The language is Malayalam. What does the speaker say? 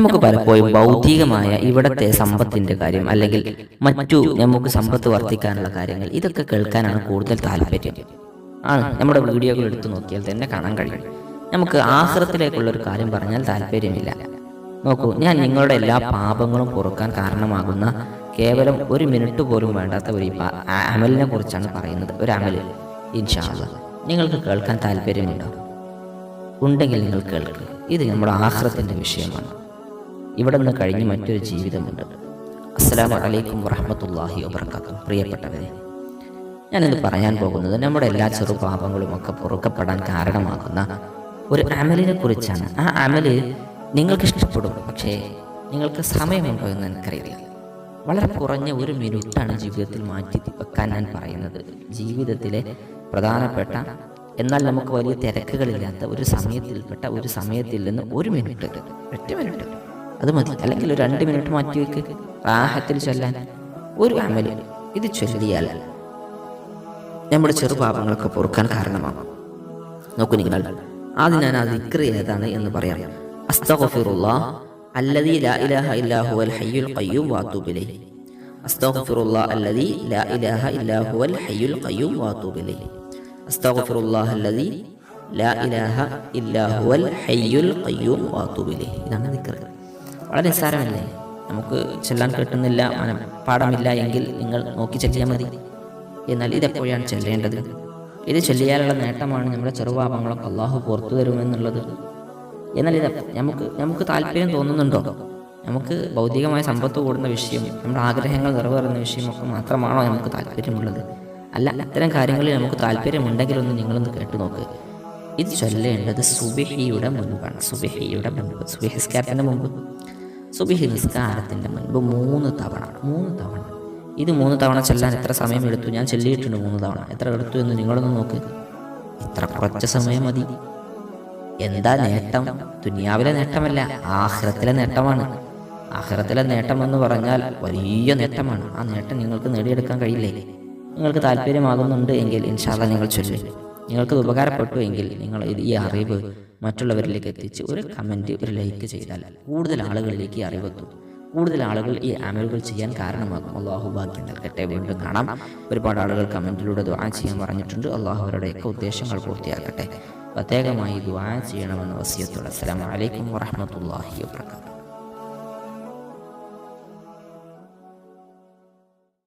നമുക്ക് പലപ്പോഴും ഭൗതികമായ ഇവിടത്തെ സമ്പത്തിന്റെ കാര്യം അല്ലെങ്കിൽ മറ്റു നമുക്ക് സമ്പത്ത് വർദ്ധിക്കാനുള്ള കാര്യങ്ങൾ ഇതൊക്കെ കേൾക്കാനാണ് കൂടുതൽ താല്പര്യം. ആണ് നമ്മുടെ വീഡിയോകൾ എടുത്തു നോക്കിയാൽ തന്നെ കാണാൻ കഴിയും. നമുക്ക് ആഹ്റത്തിലേക്കുള്ള ഒരു കാര്യം പറഞ്ഞാൽ താല്പര്യമില്ല. നോക്കൂ ഞാൻ നിങ്ങളുടെ എല്ലാ പാപങ്ങളും കുറയ്ക്കാൻ കാരണമാകുന്ന കേവലം ഒരു മിനിറ്റ് പോലും വേണ്ടാത്ത ഒരു അമലിനെ കുറിച്ചാണ് പറയുന്നത്. ഒരു അമൽ. ഇൻഷാല്ല നിങ്ങൾക്ക് കേൾക്കാൻ താല്പര്യമുണ്ടോ? ഉണ്ടെങ്കിൽ നിങ്ങൾ കേൾക്കുക. ഇത് നമ്മുടെ ആഹ്റത്തിന്റെ വിഷയമാണ്. ഇവിടെ നിന്ന് കഴിഞ്ഞ് മറ്റൊരു ജീവിതമുണ്ട്. അസ്സലാമു വലൈക്കും വറഹമത്തല്ലാഹി വബർക്കാത്തു പ്രിയപ്പെട്ടവരെ ഞാനിത് പറയാൻ പോകുന്നത് നമ്മുടെ എല്ലാ ചെറുപാപങ്ങളും ഒക്കെ പൊറുക്കപ്പെടാൻ കാരണമാകുന്ന ഒരു അമലിനെ കുറിച്ചാണ്. ആ അമൽ നിങ്ങൾക്ക് ഇഷ്ടപ്പെടും പക്ഷേ നിങ്ങൾക്ക് സമയമുണ്ടോ എന്ന് എനിക്കറിയില്ല. വളരെ കുറഞ്ഞ ഒരു മിനിറ്റാണ് ജീവിതത്തിൽ മാറ്റി വെക്കാൻ ഞാൻ പറയുന്നത്. ജീവിതത്തിലെ പ്രധാനപ്പെട്ട എന്നാൽ നമുക്ക് വലിയ തിരക്കുകളില്ലാത്ത ഒരു സമയത്തിൽപ്പെട്ട ഒരു സമയത്തിൽ നിന്ന് ഒരു മിനിറ്റ് ഒറ്റ മിനിറ്റ്. അത് മതി. അല്ലെങ്കിൽ ഒരു രണ്ട് മിനിറ്റ് മാറ്റി വെക്ക്. റാഹത്തിൽ ചൊല്ലാൻ. ഒരു അമൽ. ഇത് ചൊല്ലിയാൽ നമ്മുടെ ചെറുപാപങ്ങളൊക്കെ പൊറുക്കാൻ കാരണമാകും. നോക്കൂ നിങ്ങൾ ആദ്യം ഞാൻ ആ ദിക്ർ ഏതാണ് എന്ന് പറയാം. ലാ ഇലാഹ ലാ ഇലാഹ ലാ ഇലാഹ ഇതാണ് ദിക്ർ വളരെ നിസ്സാരമല്ലേ? നമുക്ക് ചെല്ലാൻ കിട്ടുന്നില്ല പാടമില്ല എങ്കിൽ നിങ്ങൾ നോക്കി ചെല്ലിയാൽ മതി. എന്നാൽ ഇതെപ്പോഴാണ് ചെല്ലേണ്ടത്? ഇത് ചൊല്ലിയാലുള്ള നേട്ടമാണ് നമ്മുടെ ചെറുപാപങ്ങളൊക്കെ അള്ളാഹു പുറത്തു തരുമെന്നുള്ളത്. എന്നാൽ ഇത് നമുക്ക് നമുക്ക് താല്പര്യം തോന്നുന്നുണ്ടോ? നമുക്ക് ഭൗതികമായ സമ്പത്ത് കൂടുന്ന വിഷയം നമ്മുടെ ആഗ്രഹങ്ങൾ നിറവേറുന്ന വിഷയമൊക്കെ മാത്രമാണോ നമുക്ക് താല്പര്യമുള്ളത്? അല്ല അത്തരം കാര്യങ്ങളിൽ നമുക്ക് താല്പര്യമുണ്ടെങ്കിലൊന്ന് നിങ്ങളൊന്ന് കേട്ടു നോക്ക്. ഇത് ചൊല്ലേണ്ടത് സുബിഹിയുടെ മുൻപാണ്. സുബിഹിയുടെ മുൻപ് സുബിഹി നിസ്കാരത്തിന്റെ മുമ്പ് സുബിഹി നിസ്കാരത്തിന്റെ മുൻപ് മൂന്ന് തവണ മൂന്ന് തവണ. ഇത് മൂന്ന് തവണ ചെല്ലാൻ എത്ര സമയം എടുത്തു? ഞാൻ ചെല്ലിയിട്ടുണ്ട് മൂന്ന് തവണ. എത്ര എടുത്തു എന്ന് നിങ്ങളൊന്ന് നോക്ക്. ഇത്ര കുറച്ച് സമയം മതി. എന്താ നേട്ടം? ദുനിയാവിലെ നേട്ടമല്ല ആഹ്റത്തിലെ നേട്ടമാണ്. ആഹ്റത്തിലെ നേട്ടം എന്ന് പറഞ്ഞാൽ വലിയ നേട്ടമാണ്. ആ നേട്ടം നിങ്ങൾക്ക് നേടിയെടുക്കാൻ കഴിയില്ലേ? നിങ്ങൾക്ക് താല്പര്യമാകുന്നുണ്ട് എങ്കിൽ ഇൻഷാല്ല നിങ്ങൾ ചൊല്ലും. നിങ്ങൾക്ക് ഉപകാരപ്പെട്ടു എങ്കിൽ നിങ്ങൾ ഈ അറിവ് മറ്റുള്ളവരിലേക്ക് എത്തിച്ച് ഒരു കമന്റ് ഒരു ലൈക്ക് ചെയ്താൽ കൂടുതൽ ആളുകളിലേക്ക് ഈ അറിവെത്തും കൂടുതൽ ആളുകൾ ഈ അമലുകൾ ചെയ്യാൻ കാരണമാകും. അള്ളാഹു ഭാഗ്യം നൽകട്ടെ. വീണ്ടും കാണാം. ഒരുപാട് ആളുകൾ കമന്റിലൂടെ ദ്വാ ചെയ്യാൻ പറഞ്ഞിട്ടുണ്ട്. അള്ളാഹു അവരുടെയൊക്കെ ഉദ്ദേശങ്ങൾ പൂർത്തിയാക്കട്ടെ. പ്രത്യേകമായി ദ്വാ ചെയ്യണമെന്ന് വസിയത്തോടെ. അസ്സലാമു അലൈക്കും വറഹ്മത്തുള്ളാഹി വബറകാതുഹു.